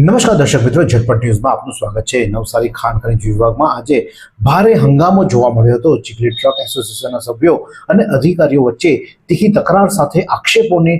નમસ્કાર દર્શક મિત્રો, ઝટપટ ન્યૂઝમાં આપનું સ્વાગત છે. નવસારી ખાણ ખનીજ વિભાગમાં આજે ભારે હંગામો જોવા મળ્યો હતો. ચીખલી ટ્રક એસોસિએશનના સભ્યો અને અધિકારીઓ વચ્ચે તીખી તકરાર સાથે આક્ષેપોની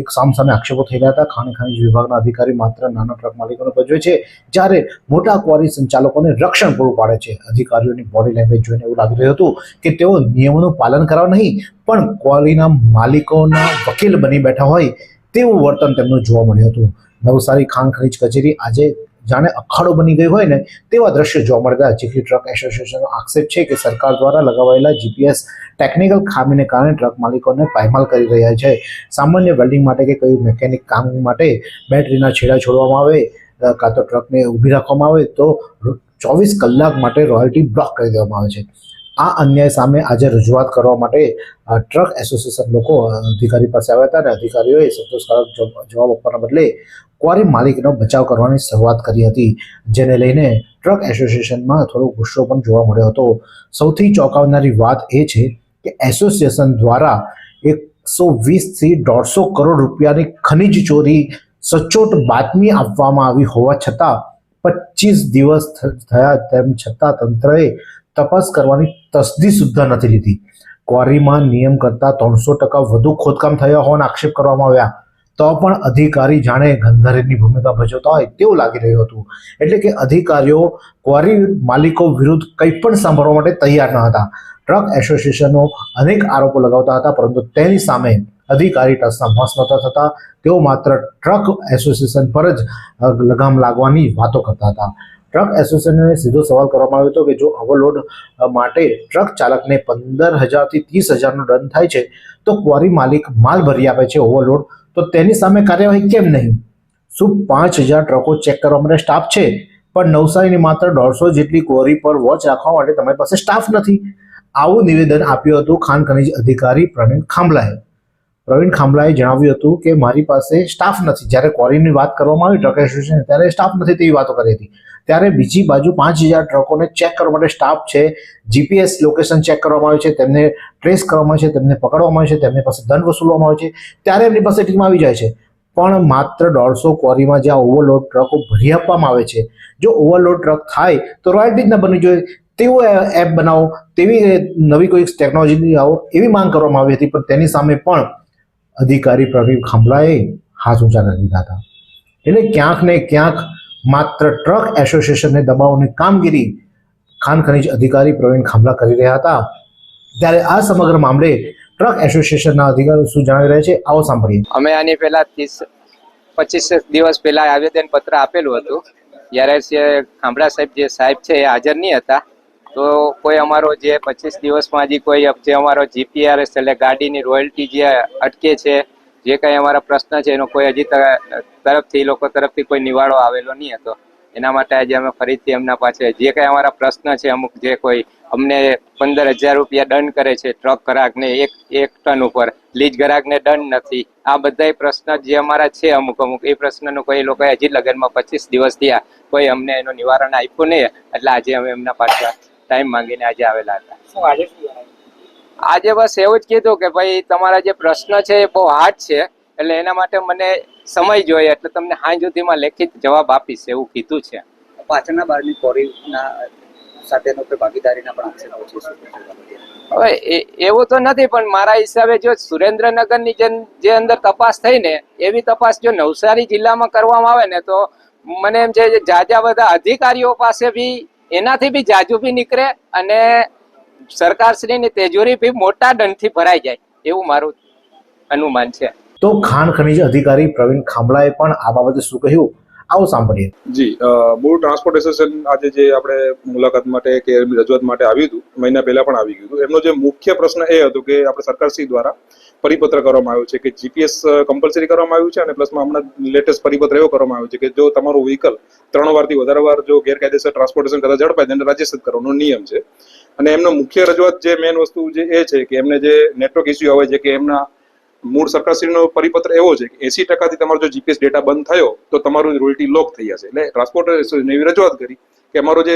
એક સામસામે આક્ષેપો થઈ રહ્યા હતા. ખાણ ખનીજ વિભાગના અધિકારી માત્ર નાના ટ્રક માલિકોને ભજવે છે, જ્યારે મોટા ક્વારી સંચાલકોને રક્ષણ પૂરું પાડે છે. અધિકારીઓની બોડી લેંગ્વેજ જોઈને એવું લાગી રહ્યું હતું કે તેઓ નિયમોનું પાલન કરવા નહીં, પણ ક્વારીના માલિકોના વકીલ બની બેઠા હોય તેવું વર્તન તેમનું જોવા મળ્યું હતું. નવસારી ખાણ ખનીજ કચેરી આજે જાણે અખાડો બની ગઈ હોય ને તેવા દ્રશ્યો જોવા મળતા ચીખલી ટ્રક એસોસિએશનનો આક્ષેપ છે કે સરકાર દ્વારા લગાવાયેલા જીપીએસ ટેકનિકલ ખામીને કારણે ટ્રક માલિકોને પાયમાલ કરી રહ્યા છે. સામાન્ય વેલ્ડિંગ માટે કે કયું મેકેનિક કામ માટે બેટરીના છેડા છોડવામાં આવે કાં તો ટ્રકને ઊભી રાખવામાં આવે, તો ચોવીસ કલાક માટે રોયલ્ટી બ્લોક કરી દેવામાં આવે છે. આ અન્યાય સામે આજે રજૂઆત કરવા માટે ટ્રક એસોસિએશન લોકો અધિકારી પાસે આવ્યા હતા અને અધિકારીઓએ સંતોષકારક જવાબ આપવાના બદલે ક્વારી માલિકનો બચાવ કરવાની શરૂઆત કરી હતી, જેને લઈને ટ્રક એસોસિએશનમાં થોડો ગુસ્સો પણ જોવા મળ્યો હતો. સૌથી ચોંકાવનારી વાત એ છે કે એસોસિએશન દ્વારા એકસો વીસથી દોઢસો કરોડ રૂપિયાની ખનિજ ચોરી સચોટ બાતમી આપવામાં આવી હોવા છતાં પચીસ દિવસ થયા તેમ છતાં તંત્રએ તપાસ કરવાની તસદી સુદ્ધા નથી લીધી. ક્વારીમાં નિયમ કરતાં ત્રણસો ટકા વધુ ખોદકામ થયા હોવાના આક્ષેપ કરવામાં આવ્યા. તો પણ અધિકારી જાણે ગંધારેની ભૂમિકા ભજવતા હોય તેવું લાગી રહ્યું હતું. એટલે કે અધિકારીઓ ક્વારી માલિકો વિરુદ્ધ કંઈ પણ સાંભળવા માટે તૈયાર ન હતા. ટ્રક એસોસિએશનો અનેક આરોપો લગાવતા હતા, પરંતુ તેની સામે અધિકારી ટસના ભસ નહોતા થતા. તેઓ માત્ર ટ્રક એસોસિએશન પર જ લગામ લાગવાની વાતો કરતા હતા. ટ્રક એસોસિએશનને સીધો સવાલ કરવામાં આવ્યો હતો કે જો ઓવરલોડ માટે ટ્રક ચાલકને પંદર હજારથી ત્રીસ હજારનો દંડ થાય છે, તો ક્વારી માલિક માલ ભરી આપે છે. ઓવરલોડ તો તેની સામે કાર્યવાહી કેમ નહીં? શું પાંચ હજાર ટ્રકો ચેક કરવા માટે સ્ટાફ છે? પણ નવસારીની માત્ર દોઢસો જેટલી ક્વોરી પર વોચ રાખવા માટે તમારી પાસે સ્ટાફ નથી. આવું નિવેદન આપ્યું હતું ખાન ખનીજ અધિકારી પ્રવીણ ખાંભલાએ. પ્રવીણ ખાંભલાએ જણાવ્યું હતું કે મારી પાસે સ્ટાફ નથી. જ્યારે ક્વોરીની વાત કરવામાં આવી ટ્રક એસોસિએશન ત્યારે સ્ટાફ નથી તેવી વાતો કરી હતી. ત્યારે બીજી બાજુ પાંચ હજાર ટ્રકોને ચેક કરવા માટે સ્ટાફ છે જીપીએસ લોકેશન ચેક કરવામાં આવે છે, તેમને ટ્રેસ કરવામાં આવે છે, તેમને પકડવામાં આવે છે, તેમની પાસે દંડ વસૂલવામાં આવે છે. ત્યારે એમની પાસે ટીમ આવી જાય છે. પણ માત્ર દોઢસો ક્વોરીમાં જ્યાં ઓવરલોડ ટ્રકો ભરી આપવામાં આવે છે. જો ઓવરલોડ ટ્રક થાય, તો રોયલ્ટી જ ન બનવી જોઈએ. તેવું એપ બનાવો. તેવી નવી કોઈ ટેકનોલોજી આવો એવી માંગ કરવામાં આવી હતી. પણ તેની સામે પણ અધિકારી પ્રવીણ ખાંભલાએ હાથ ઊંચા કરી દીધા હતા. એટલે ક્યાંક ને ક્યાંક માત્ર ટ્રક એસોસિએશનને દબાવવાની કામગીરી ખાન ખનીજ અધિકારી પ્રવીણ ખાંભલા કરી રહ્યા હતા. ત્યારે આ સમગ્ર મામલે ટ્રક એસોસિએશનના અધિકારીઓ શું જણાવી રહ્યા છે, આવો સાંભળીએ. અમે આની પહેલા ત્રીસ, પચીસ દિવસ પહેલા આવેદન પત્ર આપેલું હતું. જ્યારે છે ખાંભળા સાહેબ જે સાહેબ છે એ હાજર નહીં હતા. તો કોઈ અમારો જે પચીસ દિવસમાં હજી કોઈ જે અમારો જીપીઆરએસ એટલે ગાડીની રોયલ્ટી જે અટકે છે, જે કંઈ અમારા પ્રશ્ન છે, એનો કોઈ હજી તરફથી લોકો તરફથી કોઈ નિવાડો આવેલો નહીં હતો. એના માટે આજે અમે ફરીથી એમના પાસે જે કંઈ અમારા પ્રશ્ન છે, અમુક જે કોઈ અમને પંદર હજાર રૂપિયા દંડ કરે છે ટ્રક ગ્રાહકને એક એક ટન ઉપર લીજ ગ્રાહકને દંડ નથી. આ બધા પ્રશ્ન જે અમારા છે અમુક અમુક, એ પ્રશ્નનું કોઈ લોકોએ હજી લગનમાં પચીસ દિવસ થયા, કોઈ અમને એનું નિવારણ આપ્યું નહીં. એટલે આજે અમે એમના પાછળ ટાઈમ માંગીને આજે આવેલા હતા. શું આજે આજે બસ એવું જ કીધું કે ભાઈ તમારા જે પ્રશ્ન છે એ બહુ હાર્ડ છે એટલે એના માટે મને સમય જોઈએ એટલે તમને હાઈ સુધીમાં લેખિત જવાબ આપીશ એવું કીધું છે. પાછળના બારની કોરીના સાથેનો કોઈ ભાગીદારીના પણ આક્ષેપો છે? હવે એ- એવું તો નથી પણ મારા હિસાબે જો સુરેન્દ્રનગરની જે જે અંદર તપાસ થઈ ને એવી તપાસ જો નવસારી જિલ્લામાં કરવામાં આવે ને તો મને એમ છે કે જાજા બધા અધિકારીઓ પાસે બી એનાથી બી જાજુ બી નીકળે અને સરકારશ્રીની તેજોરી બી મોટા દંડથી ભરાઈ જાય, એવું મારું અનુમાન છે. તો ખાણ ખનીજ અધિકારી પ્રવીણ ખાંભલાએ પણ આ બાબતે શું કહ્યું? આવો સાંભળીએ. જી મૂળ ટ્રાન્સપોર્ટ એસોસિએશન આજે જે આપણે મુલાકાત માટે કે રજૂઆત માટે આવ્યું હતું, મહિના પહેલા પણ આવી ગયું હતું. એમનો જે મુખ્ય પ્રશ્ન એ હતો કે આપણે સરકારશ્રી દ્વારા પરિપત્ર કરવામાં આવ્યો છે કે જીપીએસ કમ્પલસરી કરવામાં આવ્યું છે અને પ્લસમાં હમણાં લેટેસ્ટ પરિપત્ર એવો કરવામાં આવ્યો છે કે જો તમારું વ્હીકલ ત્રણ વારથી વધારે વાર જો ગેરકાયદેસર ટ્રાન્સપોર્ટેશન કરતા ઝડપાય, તેને રજિસ્ટર કરવાનો નિયમ છે. અને એમનો મુખ્ય રજૂઆત જે મેઇન વસ્તુ જે એ છે કે એમને જે નેટવર્ક ઇસ્યુ આવે છે કે એમના મૂળ સરકારશ્રીનો પરિપત્ર એવો છે કે એસી ટકાથી તમારો જો જીપીએસ ડેટા બંધ થયો, તો તમારું રોયલ્ટી લોક થઈ જશે. એટલે ટ્રાન્સપોર્ટ એવી રજૂઆત કરી કે અમારો જે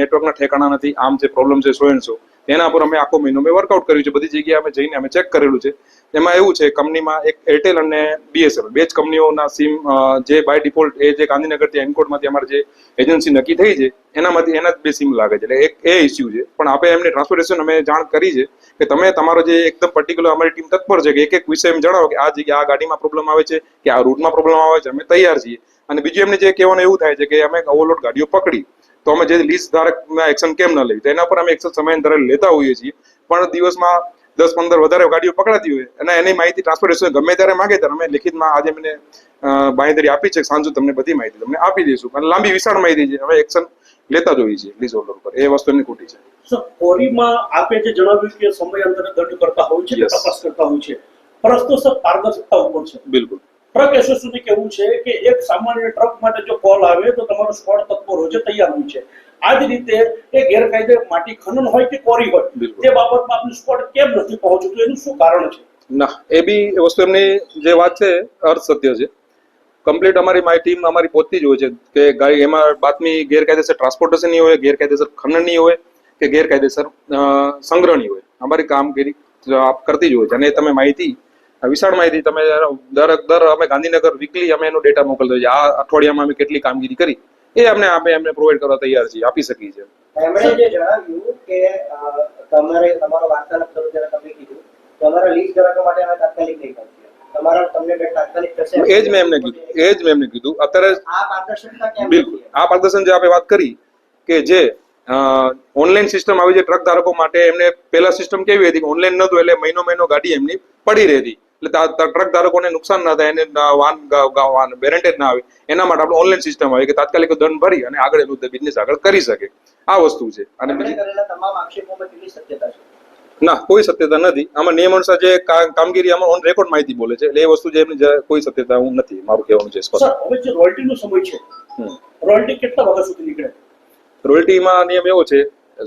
નેટવર્કના ઠેકાણા નથી, આમ જે પ્રોબ્લેમ છે, સો એન્ડ સો. એના પર અમે આખો મહિનો મેં વર્કઆઉટ કર્યું છે, બધી જગ્યાએ અમે જઈને અમે ચેક કરેલું છે. એમાં એવું છે, કંપનીમાં એક એરટેલ અને બીએસએનએલ બે જ કંપનીઓના સિમ જે બાય ડિફોલ્ટ એ જે ગાંધીનગરથી એનકોડમાંથી અમારે જે એજન્સી નક્કી થઈ છે, એનામાંથી એના જ બે સિમ લાગે છે. એટલે એક એ ઇસ્યુ છે. પણ આપણે એમને ટ્રાન્સપોર્ટેશન અમે જાણ કરી છે કે તમે તમારો જે એકદમ પર્ટિક્યુલર અમારી ટીમ તત્પર છે કે એક એક વિષય એમ જણાવો કે આ જગ્યા, આ ગાડીમાં પ્રોબ્લેમ આવે છે કે આ રૂટમાં પ્રોબ્લેમ આવે છે, અમે તૈયાર છીએ. અને બીજું એમને જે કહેવાનું એવું થાય છે કે અમે ઓવરલોડ ગાડીઓ પકડી. તો અમે જે લીઝ ધારકના એક્શન કેમ ન લઈએ? તો એના પર અમે એક્શન સમયાંતરે લેતા હોઈએ છીએ. પણ દિવસમાં દસ પંદર વધારે ગાડીઓ પકડાતી હોય. અને એની માહિતી ટ્રાન્સપોર્ટેશન ગમે ત્યારે માગે ત્યારે અમે લિખિતમાં આજે મને બાંહેધરી આપી છે. સાંજુ તમને બધી માહિતી તમને આપી દઈશું. અને લાંબી વિશાળ માહિતી છે. અમે એક્શન લેતા જ હોઈએ છીએ લીઝ હોલ્ડર ઉપર. એ વસ્તુ એમની ખોટી છે. સર કોરીમાં આપે જે જણાવ્યું કે સમયાંતરે દંડ કરતા હોય છે તપાસ કરતા હોય છે. પરંતુ સર પારદર્શકતા ઉપર છે. બિલકુલ. ટ્રક એસોસિએશનનું કહેવું છે કે એક સામાન્ય ટ્રક માટે જો કોલ આવે તો તમારો સ્કોડ તત્વો રોજે તૈયાર હોય છે. આ જ રીતે એ ગેરકાયદે માટી ખનન હોય કે કોરી હોય તે બાબતમાં આપનું સ્કોડ કેમ નથી પહોંચતું એનું શું કારણ છે? ના એ બી વસ્તુ એમની જે વાત છે અર્થ સત્ય છે. કમ્પ્લીટ અમારી મારી ટીમ અમારી પોતની જ હોય છે કે ગાડી એમાં બાતમી ગેરકાયદેસર ટ્રાન્સપોર્ટેશનની હોય ગેરકાયદેસર ખનનની હોય કે ગેરકાયદેસર સંગ્રહની હોય. અમારી કામગીરી આપ કરતી જ હોય છે અને તમે માહિતી વિશાળ માહિતી તમે દર દર અમે ગાંધીનગર વીકલી અમે એનો ડેટા મોકલતો છે આ અઠવાડિયામાં અમે કેટલી કામગીરી કરી એ અમને અમે એમને પ્રોવાઈડ કરવા તૈયાર છીએ આપી શકીએ છીએ. એમણે જે જણાવ્યું કે તમારે તમારો વાર્તાલાપ શરૂ ત્યારે તમે કીધું. તમારા લીઝ ગ્રાહકો માટે અમે તાત્કાલિક નહીં પહોંચીએ. તમારા તમને દંડ તાત્કાલિક થશે. એ જ મેં એમને કીધું એ જ મેં એમને કીધું. અત્યારે બિલકુલ. આ પારદર્શન જે આપણે વાત કરી કે જે ઓનલાઈન સિસ્ટમ આવી છે ટ્રક ધારકો માટે એમને પહેલા સિસ્ટમ કેવી હતી ઓનલાઈન નતું એટલે મહિનો મહિનો ગાડી એમની પડી રહેતી. એટલે ટ્રક ધારકોને નુકસાન ના થાય એને ના વાન બેરેન્ટેજ ના આવે એના માટે આપણે ઓનલાઈન સિસ્ટમ આવી કે તાત્કાલિક દંડ ભરી અને આગળ એનું બિઝનેસ આગળ કરી શકે. આ વસ્તુ છે. અને બીજી ના કોઈ સત્યતા નથી. આમાં નિયમ અનુસાર જે કામગીરી આમાં ઓન રેકોર્ડ માહિતી બોલે છે. એટલે એ વસ્તુ જે કોઈ સત્યતા હું નથી મારું કહેવાનું છે સ્પષ્ટ. હવે જે રોયલ્ટીનો સમય છે રોયલ્ટી કેટલા વાગ્યા સુધી નીકળે? રોયલ્ટીમાં નિયમ એવો છે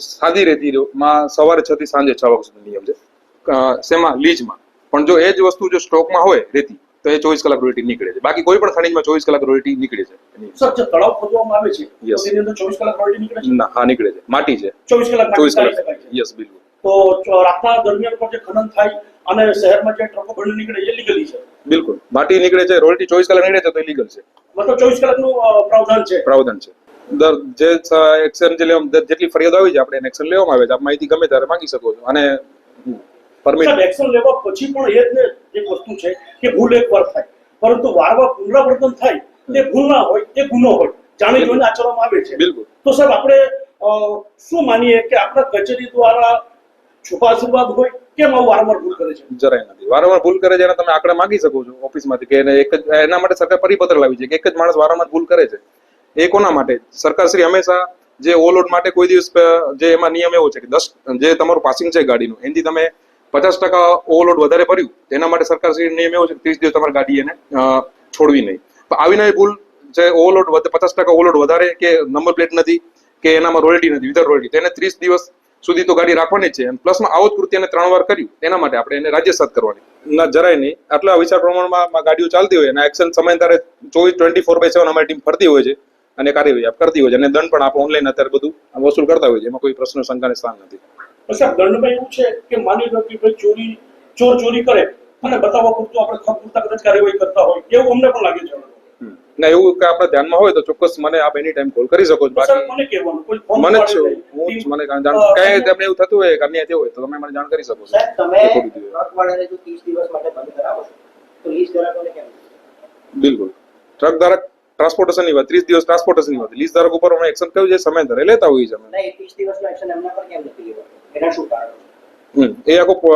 સાદી રેતી માં સવારે છ થી સાંજે છ વાગ્યા સુધી નિયમ છે. શેમાં લીજમાં પણ જો એ જ વસ્તુ જો સ્ટોકમાં હોય રેતી તો એ ચોવીસ કલાક રોયલ્ટી નીકળે છે. બાકી કોઈ પણ ખનીજમાં ચોવીસ કલાક રોયલ્ટી નીકળે છે. સર જે તળાવ ખોદવામાં આવે છે તો Yes. અંદર ચોવીસ કલાક રોયલ્ટી નીકળે છે? ના હા નીકળે છે. માટી છે. ચોવીસ કલાક ચોવીસ કલાક. યસ બિલકુલ. તો રાતના દરમિયાન પણ જે ખનન થાય અને શહેરમાં જે ટ્રકો ભણી નીકળે એ લીગલી છે? બિલકુલ. માટી નીકળે છે રોયલ્ટી ચોવીસ કલાક નીકળે છે તો લીગલ છે. મતલબ ચોવીસ કલાકનું પ્રાવધાન છે? પ્રાવધાન છે. દર જે એક્શન જે જેટલી ફરિયાદ આવી છે આપણે એને એક્શન લેવામાં આવે છે. આપ માહિતી ગમે ત્યારે માંગી શકો છો. અને પરમિટ. એક્શન લેવા પછી પણ એ જ ને એક વસ્તુ છે કે ભૂલ એક વાર થાય. પરંતુ વારંવાર પુનરાવર્તન થાય તે ભૂલ ના હોય તે ગુનો હોય. જાણી જોઈને આચરવામાં આવે છે. બિલકુલ. તો સાહેબ આપણે શું માનીએ કે આપણા કચેરી દ્વારા છુપા આશીર્વાદ હોય કેમ આવું વારંવાર ભૂલ કરે છે? જરાય નથી. વારંવાર ભૂલ કરે છે એને તમે આંકડા માંગી શકો છો ઓફિસમાંથી કે એક જ એના માટે સરકાર પરિપત્ર લાવી છે કે એક જ માણસ વારંવાર ભૂલ કરે છે. એ કોના માટે? સરકાર શ્રી હંમેશા જે ઓવરલોડ માટે કોઈ દિવસ જે એમાં નિયમ એવો છે કે દસ જે તમારું પાસિંગ છે ગાડીનું એનાથી તમે પચાસ ટકા ઓવરલોડ વધારે ભર્યું તેના માટે સરકાર શ્રી નિયમ એવો છે ત્રીસ દિવસ તમારી ગાડી એને છોડવી નહીં. પણ આવી નવી ભૂલ જે ઓવરલોડ પચાસ ટકા ઓવરલોડ વધારે કે નંબર પ્લેટ નથી, કે એનામાં રોયલ્ટી નથી વિધર રોયલ્ટી તેને ત્રીસ દિવસ સુધી તો ગાડી રાખવાની છે. અને પ્લસમાં આવો જ કૃત્ય એને ત્રણ વાર કર્યું એના માટે આપણે એને રાજ્ય સાત કરવાની. ના, જરાય નહીં. આટલા વિશાળ પ્રમાણમાં ગાડીઓ ચાલતી હોય અને એક્શન સમયાંતરે ચોવીસ ટ્વેન્ટી ફોર બાય સેવન અમારી ટીમ ફરતી હોય છે અને કાર્યવાહી કરતી હોય છે અને દંડ પણ આપણે ઓનલાઈન અત્યારે બધું વસૂલ કરતા હોય છે, એમાં કોઈ પ્રશ્ન શંકાને સ્થાન નથી. સાહેબ દંડમાં એવું છે કે માની લો કે ભાઈ ચોરી ચોર ચોરી કરે અને બતાવવા પૂરતું આપણે ખપ પૂરતા કદાચ કાર્યવાહી કરતા હોય એવું અમને પણ લાગે છે. ના એવું કે આપણા ધ્યાનમાં હોય તો ચોક્કસ મને આપ એની ટાઈમ કોલ કરી શકો છો. બાકી મને કહેવાનું કોઈ ફોન મને જ. હું મને જાણ અ, તમને એવું થતું હોય કે અન્ય થયું હોય તો તમે મને જાણ કરી શકો છો. સાહેબ તમે વાળાને જો ત્રીસ દિવસ માટે બંધ કરાવો તો લીઝ ધારકોને કેમ? બિલકુલ. ટ્રક ધારક ટ્રાન્સપોર્ટેશનની વાત ત્રીસ દિવસ ટ્રાન્સપોર્ટેશનની વાત. લીઝ ધારક ઉપર અમે એક્શન કયું છે સમયાંતરે લેતા હોઈએ છીએ અમે. ના એ ત્રીસ દિવસનો એક્શન એમના પર કેમ નથી લેવાતો એના શું કારણ? એ આખો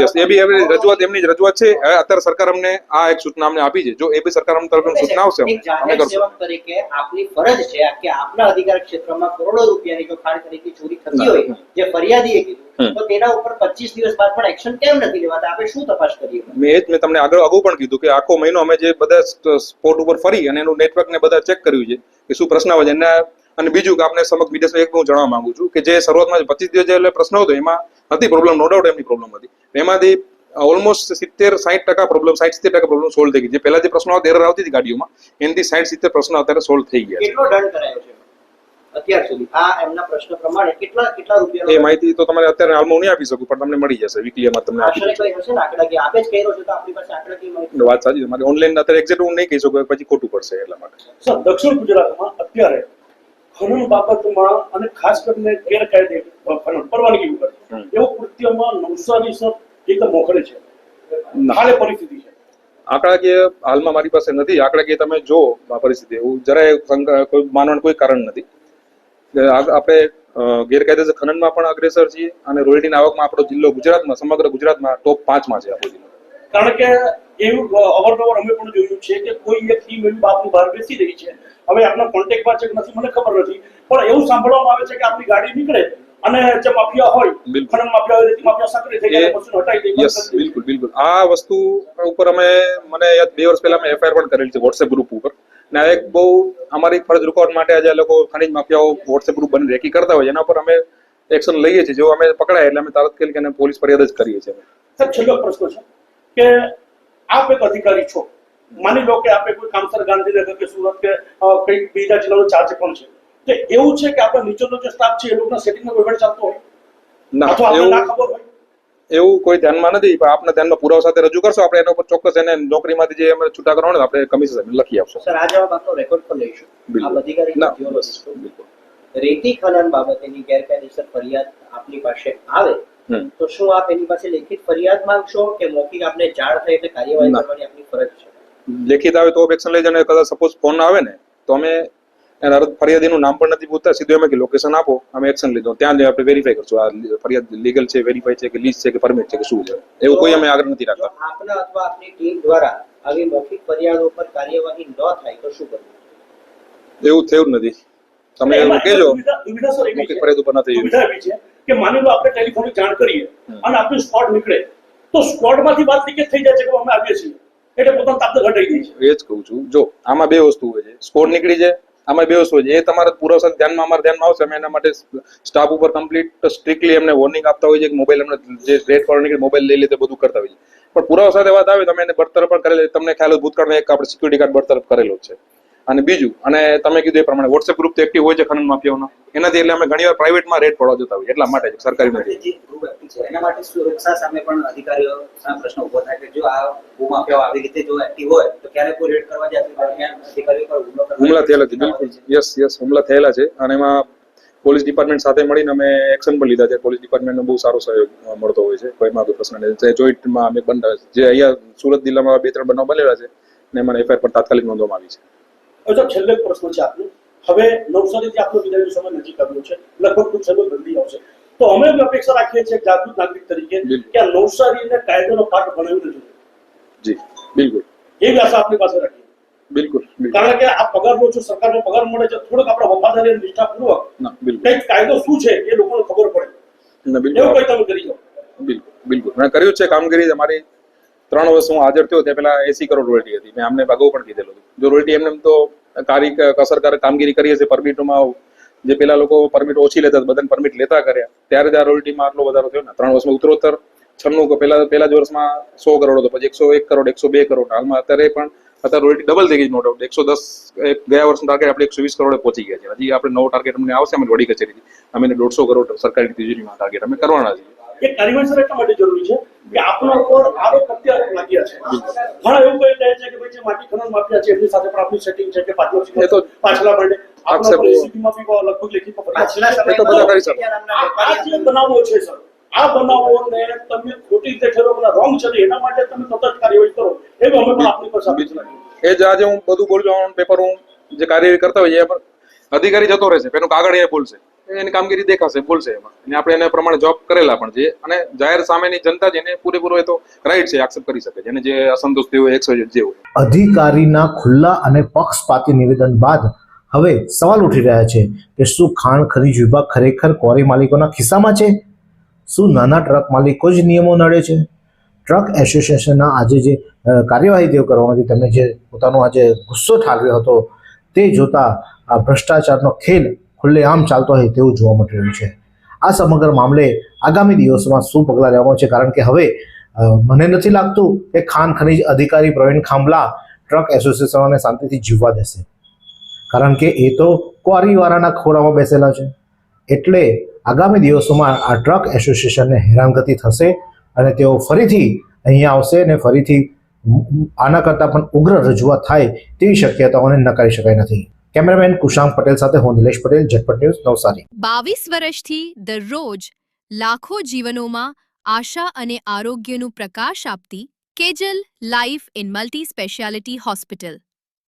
યસ એ બી એમની રજૂઆત એમની જ રજૂઆત છે. અત્યારે સરકાર અમને આ એક સૂચના અમને આપી છે. જો એ બી સરકાર અમને તરફ સૂચના આવશે અમે કરશું. સેવક તરીકે આપની ફરજ છે કે આપના અધિકાર ક્ષેત્રમાં કરોડો રૂપિયાની જો ખાણ તરીકે ચોરી થતી હોય જે ફરિયાદીએ કીધું તો તેના ઉપર પચીસ દિવસ બાદ પણ એક્શન કેમ નથી લેવાતા? આપણે શું તપાસ કરીએ? મેં જ મેં તમને આગળ અગાઉ પણ કીધું કે આખો મહિનો અમે જે બધા સ્પોટ ઉપર ફરી અને એનું નેટવર્ક ને બધા ચેક કર્યું છે કે શું પ્રશ્ન આવે એના અને બીજું કે આપણે સમગ્ર વિદેશમાં એક હું જણાવવા માંગુ છું કે જે શરૂઆતમાં પચીસ દિવસ જે પ્રશ્ન હતો એમાં હતી પ્રોબ્લેમ નો ડાઉટ એમની પ્રોબ્લેમ હતી. એમાંથી ઓલમોસ્ટ સિત્તેર સાઠ ટકા પ્રોબ્લેમ સાઠ સિત્તેર ટકા પ્રોબ્લેમ સોલ્વ થઈ ગઈ. જે પહેલા જે પ્રશ્નો આવતા એરર આવતી હતી ગાડીઓમાં. એનાથી સાઠ સિત્તેર પ્રશ્નો અત્યારે સોલ્વ થઈ ગયા કેટલો ડન કરાયો છે? અત્યાર સુધી. આ એમના પ્રશ્ન પ્રમાણે કેટલા કેટલા એ માહિતી તો તમારે અત્યારે હાલમાં હું નહીં આપી શકું પણ તમને મળી જશે. વીકલી એમાં તમને આપી આશરે હશે ને? આંકડાકીય આપે જ કર્યો છે તો આપણી પાસે આંકડાકીય માહિતી? વાત સાચી છે. મારી ઓનલાઈન અત્યારે એક્ઝેક્ટ હું નહીં કહી શકું પછી ખોટું પડશે એટલા માટે. સર દક્ષિણ ગુજરાતમાં અત્યારે ખનન બાબતમાં અને ખાસ કરીને ગેરકાયદે ખનન પરવાનગી વગર એવું કૃત્યમાં નવસારી સર એકદમ મોખરે છે. હાલે પરિસ્થિતિ છે. આંકડાકીય હાલમાં મારી પાસે નથી. આંકડાકીય તમે જો પરિસ્થિતિ. એવું જરાય કોઈ માનવાનું કોઈ કારણ નથી. આપણે ગેરકાયદેસર ખનનમાં પણ અગ્રેસર છીએ અને રોયલ્ટીના આવકમાં આપણો જિલ્લો ગુજરાતમાં સમગ્ર ગુજરાતમાં ટોપ પાંચમાં છે આપણો જિલ્લો. કારણ કે એવું અવારનવાર અમે પણ જોયું છે કે કોઈ એક ટીમ એવી બાપની બહાર બેસી રહી છે હવે આપના કોન્ટેક્ટમાં છે કે નથી મને ખબર નથી. પણ એવું સાંભળવામાં આવે છે કે આપની ગાડી નીકળે અને જે માફિયા હોય. ખનન માફિયા હોય રેતી માફિયા સક્રિય થઈ જાય પછી હટાઈ દે યસ બિલકુલ બિલકુલ. આ વસ્તુ ઉપર અમે મને યાદ બે વર્ષ પહેલા અમે એફઆઈઆર પણ કરેલી છે વોટ્સએપ ગ્રુપ ઉપર. ને આ એક બહુ અમારી ફરજ રૂકવવા માટે આજે આ લોકો ખનીજ માફિયાઓ વોટ્સએપ ગ્રુપ બની રેકી કરતા હોય એના પર અમે એક્શન લઈએ છીએ. જો અમે પકડાય એટલે અમે તાત્કાલિક કે પોલીસ ફરિયાદ જ કરીએ છીએ. સાહેબ છેલ્લો પ્રશ્ન છે કે આપ એક અધિકારી છો? માની લો કે આપણે કોઈ કામસર ગાંધીનગર કે સુરત કે કંઈક બીજા જિલ્લાનો ચાર્જ પણ છે. તો એવું છે કે આપણે નીચેનો જે સ્ટાફ છે એ લોકોના સેટિંગનો વહીવટ ચાલતો હોય? ના આપણે ના ખબર હોય? એવું કોઈ ધ્યાનમાં નથી પણ આપને ધ્યાનમાં પુરાવા સાથે રજૂ કરશો આપણે એના ઉપર ચોક્કસ એને નોકરીમાંથી જે અમે છૂટા કરવાનો આપણે કમિશન લખી આપશો. સર આ જવાબ આપનો રેકોર્ડ પર લઈશું. આ આપ અધિકારી રેતી ખનન બાબતેની ગેરકાયદેસર ફરિયાદ આપની પાસે આવે તો શું આપ એની પાસે લેખિત ફરિયાદ માંગશો કે મૌખિક આપને જાણ થાય એટલે કાર્યવાહી. કરવાની આપની ફરજ છે? લેખિત આવે તો એક્શન લઈ જાય કદાચ સપોઝ ફોન આવે ને તો અમે એના અર્થ ફરિયાદીનું નામ પણ નથી પૂછતા સીધું એમ કે લોકેશન આપો અમે એક્શન લીધો ત્યાં જ આપણે વેરીફાઈ કરશું આ ફરિયાદ લીગલ છે વેરીફાઈ છે કે લીઝ છે કે પરમિટ છે કે શું છે. એવું કોઈ અમે આગળ નથી રાખતા. આપના અથવા આપની ટીમ દ્વારા આવી મૌખિક ફરિયાદો પર કાર્યવાહી ન થાય તો શું કરવું? એવું થયું નથી. તમે એવું કહેજો. મૌખિક ફરિયાદ ઉપર નથી છે કે માની લો આપણે ટેલિફોનિક જાણ કરીએ અને આપણું સ્પોટ નીકળે તો સ્પોટમાંથી વાત લીકેજ થઈ જાય છે કે અમે આવીએ છીએ. એટલે પોતાનું તાપને ઘટાડી દે છે. એ જ કહું છું. જો, આમાં બે વસ્તુ હોય છે. સ્કોર નીકળી જાય, આમાં બે વસ્તુ હોય છે. એ તમારા પૂરા સાથે ધ્યાનમાં, અમારા ધ્યાનમાં આવશે. અમે એના માટે સ્ટાફ ઉપર કમ્પ્લીટ સ્ટ્રિક્ટલી એમને વોર્નિંગ આપતા હોય છે કે મોબાઈલ એમને જે રેડ પર નીકળે મોબાઈલ લઈ લે બધું કરતા હોય છે પણ પુરાવા સાથે વાત આવે, તમે એને બરતરફ પણ કરેલી તમને ખ્યાલ ભૂતકાળમાં એક આપણે સિક્યુરિટી ગાર્ડ બરતરફ કરેલો છે. અને બીજું અને તમે કીધું એ પ્રમાણે વોટ્સએપ ગ્રુપ તો એક્ટિવ હોય છે ખનન માફિયાઓના. એનાથી એટલે અમે ઘણીવાર પ્રાઇવેટમાં રેડ પડવા જતા હોય એટલા માટે સરકારી નથી એના માટે સુરક્ષા સામે પણ અધિકારીઓ પ્રશ્ન ઊભો થાય કે જો આ ભૂમાફિયાઓ આવી રીતે જો એક્ટિવ હોય તો ક્યારે કોઈ રેડ કરવા જાય? દરમિયાન અધિકારીઓ પર હુમલો થયેલા છે બિલકુલ. યસ યસ હુમલા થયેલા છે. અને એમાં પોલીસ ડિપાર્ટમેન્ટ સાથે મળીને અમે એક્શન પણ લીધા છે. પોલીસ ડિપાર્ટમેન્ટનો બહુ સારો સહયોગ મળતો હોય છે કોઈ કોઈ પ્રશ્ન નહીં. જોઈન્ટમાં અમે બંધ જે અહીંયા સુરત જિલ્લામાં બે ત્રણ બનાવ બનેલા છે ને એમાં એફઆઈઆર પણ તાત્કાલિક નોંધવામાં આવી છે. જો છેલ્લો પ્રશ્ન છે આપનો. હવે નવસારીથી આપણો વિદાયનો સમય નજીક આવ્યો છે. લગભગ ટૂંક સમય બંધી આવશે. તો અમે એવી અપેક્ષા રાખીએ છીએ જાગૃત નાગરિક તરીકે કે આ નવસારીને કાયદોનો પાઠ ભણાવી નથી જી બિલકુલ. એવી આશા આપણી પાસે રાખીએ. બિલકુલ કારણ કે આ પગાર લો છો સરકારનો પગાર મળે છે થોડોક આપણે વફાદારી અને નિષ્ઠાપૂર્વક કંઈક કાયદો શું છે એ લોકોને ખબર પડે. એવું કંઈ તમે કરી જાઓ બિલકુલ બિલકુલ. મેં કર્યું છે કામગીરી અમારી ત્રણ વર્ષ હું હાજર થયો તે પહેલા એસી કરોડ રોયલ્ટી હતી. મેં અમને અગાઉ પણ કીધેલું જો રોયલ્ટી એમને એમ તો કારી અસરકારક કામગીરી કરીએ છીએ પરમિટોમાં જે પેલા લોકો પરમિટ ઓછી લેતા બધાને પરમિટ લેતા કર્યા. ત્યારે જ આ રોયલ્ટીમાં આટલો વધારો થયો ને. ત્રણ વર્ષમાં ઉત્તરોત્તર, છન્નું પહેલા પહેલા જ વર્ષમાં સો કરોડ હતો. પછી એકસો એક કરોડ, એકસો બે કરોડ. હાલમાં અત્યારે પણ અત્યારે રોયલ્ટી ડબલ થઈ ગઈ નો ડાઉટ એકસો દસ ગયા વર્ષનું ટાર્ગેટ આપણે એકસો વીસ કરોડે પહોંચી ગયા છે. હજી આપણે નવો ટાર્ગેટ અમને આવશે, અમે વડી કચેરીથી. અમે દોઢસો કરોડ સરકારી તિજોરીમાં ટાર્ગેટ અમે કરવાના છીએ. એ કાર્યવાહી એટલા માટે જરૂરી છે કે આપના ઉપર આરોપ અત્યારે લાગ્યા છે. ઘણા એવું કહી રહ્યા છે કે ભાઈ જે માટી ખનન માફિયા છે એમની સાથે પણ આપણી સેટિંગ છે કે પાછળ પાછલા બંને આ આ જે બનાવો છે આ બનાવોને તમે ખોટી રીતે રોંગ છે એના માટે તમે સતત કાર્યવાહી કરો. એવી અમે પણ આપણી અપેક્ષા એ જ આજે હું બધું બોલું પેપર હું જે કાર્યવાહી કરતા હોય એ અધિકારી જતો રહેશે એનું કાગળ એ બોલશે. એની કામગીરી દેખાશે, બોલશે એમાં. અને આપણે એને પ્રમાણે જોબ કરેલા પણ છે અને જાહેર સામેની જનતા જેને પૂરેપૂરો એ તો રાઈટ છે એક્સેપ્ટ કરી શકે છે. એને જે અસંતોષ થયો એકસો જે હોય. અધિકારીના ખુલ્લા અને પક્ષપાતી નિવેદન બાદ હવે સવાલ ઉઠી રહ્યા છે કે શું ખાણ ખરીજ વિભાગ ખરેખર ક્વોરી માલિકોના ખિસ્સામાં છે? શું નાના ટ્રક માલિકો જ નિયમો નડે છે? ટ્રક એસોસિએશનના આજે જે કાર્યવાહી તેઓ કરવામાં તેમને જે પોતાનો આજે ગુસ્સો ઠાલવ્યો હતો તે જોતા આ ભ્રષ્ટાચારનો ખેલ ખુલ્લેઆમ ચાલતો હોય તેવું જોવા મળી રહ્યું છે. આ સમગ્ર મામલે આગામી દિવસોમાં શું પગલાં લેવામાં છે કારણ કે હવે મને નથી લાગતું કે ખાન ખનીજ અધિકારી પ્રવીણ ખાંભલા ટ્રક એસોસિએશનોને શાંતિથી જીવવા દેશે. કારણ કે એ તો ક્વારીવાળાના ખોળામાં બેસેલા છે. એટલે આગામી દિવસોમાં આ ટ્રક એસોસિએશનને હેરાનગતિ થશે અને તેઓ ફરીથી અહીંયા આવશે અને ફરીથી આના કરતાં પણ ઉગ્ર રજૂઆત થાય તેવી શક્યતાઓને નકારી શકાય નથી. કેમેરામેન કુશાંક પટેલ સાથે હું નિલેશ પટેલ, ઝટપટ ન્યૂઝ નવસારી. બાવીસ વર્ષથી દરરોજ લાખો જીવનોમાં આશા અને આરોગ્યનું પ્રકાશ આપતી Kejal life in multi speciality hospital.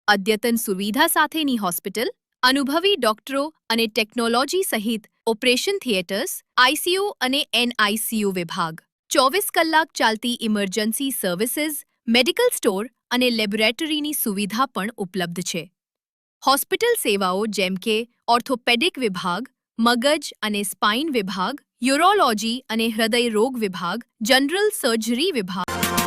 અદ્યતન સુવિધા સાથેની હોસ્પિટલ, અનુભવી ડોક્ટરો અને ટેકનોલોજી સહિત ઓપરેશન થિયેટર્સ આઈસીયુ અને એનઆઈસીયુ વિભાગ. ચોવીસ કલાક ચાલતી ઇમરજન્સી સર્વિસીસ, મેડિકલ સ્ટોર અને લેબોરેટરીની સુવિધા પણ ઉપલબ્ધ છે. હોસ્પિટલ સેવાઓ જેમ કે ઓર્થોપેડિક વિભાગ, મગજ અને સ્પાઇન વિભાગ, યુરોલોજી અને હૃદય રોગ વિભાગ, જનરલ સર્જરી વિભાગ.